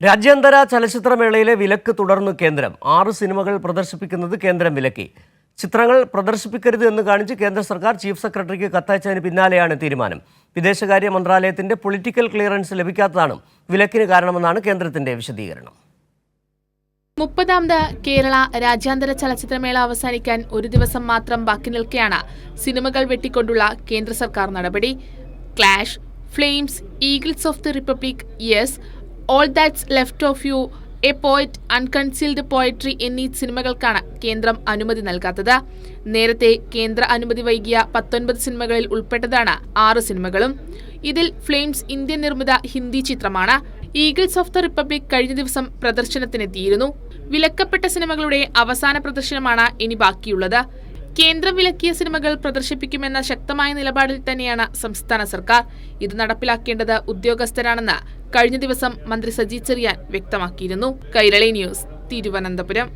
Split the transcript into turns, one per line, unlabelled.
രാജ്യാന്തര ചലച്ചിത്രമേളയിലെ വിലക്ക് തുടർന്നു കേന്ദ്രം. ആറ് സിനിമകൾ പ്രദർശിപ്പിക്കുന്നത് കേന്ദ്രം വിലക്കി. ചിത്രങ്ങൾ പ്രദർശിപ്പിക്കരുത് എന്ന് കാണിച്ച് കേന്ദ്ര സർക്കാർ ചീഫ് സെക്രട്ടറിക്ക് കത്തയച്ചതിന് പിന്നാലെയാണ് തീരുമാനം. വിദേശകാര്യ മന്ത്രാലയത്തിന്റെ പൊളിറ്റിക്കൽ ക്ലിയറൻസ് ലഭിക്കാത്തതാണ് വിലക്കിന് കാരണമെന്നാണ് കേന്ദ്രത്തിന്റെ വിശദീകരണം.
മുപ്പതാമത് കേരള രാജ്യാന്തര ചലച്ചിത്രമേള അവസാനിക്കാൻ ഒരു ദിവസം മാത്രം ബാക്കി നിൽക്കെയാണ് സിനിമകൾ വെട്ടിക്കൊണ്ടുള്ള കേന്ദ്ര സർക്കാർ നടപടി. Clash flames eagles of the republic yes all that's left of you a poet unconcealed poetry എന്നീ സിനിമകൾക്കാണ് കേന്ദ്രം അനുമതി നൽകാത്തത്. നേരത്തെ കേന്ദ്ര അനുമതി വൈകിയ പത്തൊൻപത് സിനിമകളിൽ ഉൾപ്പെട്ടതാണ് ആറ് സിനിമകളും. ഇതിൽ ഫ്ലെയിംസ് ഇന്ത്യൻ നിർമ്മിത ഹിന്ദി ചിത്രമാണ് ഈഗിൾസ് ഓഫ് ദ റിപ്പബ്ലിക് കഴിഞ്ഞ ദിവസം പ്രദർശനത്തിനെത്തിയിരുന്നു. വിലക്കപ്പെട്ട സിനിമകളുടെ അവസാന പ്രദർശനമാണ് ഇനി ബാക്കിയുള്ളത്. കേന്ദ്രം വിലക്കിയ സിനിമകൾ പ്രദർശിപ്പിക്കുമെന്ന ശക്തമായ നിലപാടിൽ തന്നെയാണ് സംസ്ഥാന സർക്കാർ. ഇത് നടപ്പിലാക്കേണ്ടത് ഉദ്യോഗസ്ഥരാണെന്ന് കഴിഞ്ഞ ദിവസം മന്ത്രി സജി ചെറിയാൻ വ്യക്തമാക്കിയിരുന്നു. കൈരളി ന്യൂസ് തിരുവനന്തപുരം.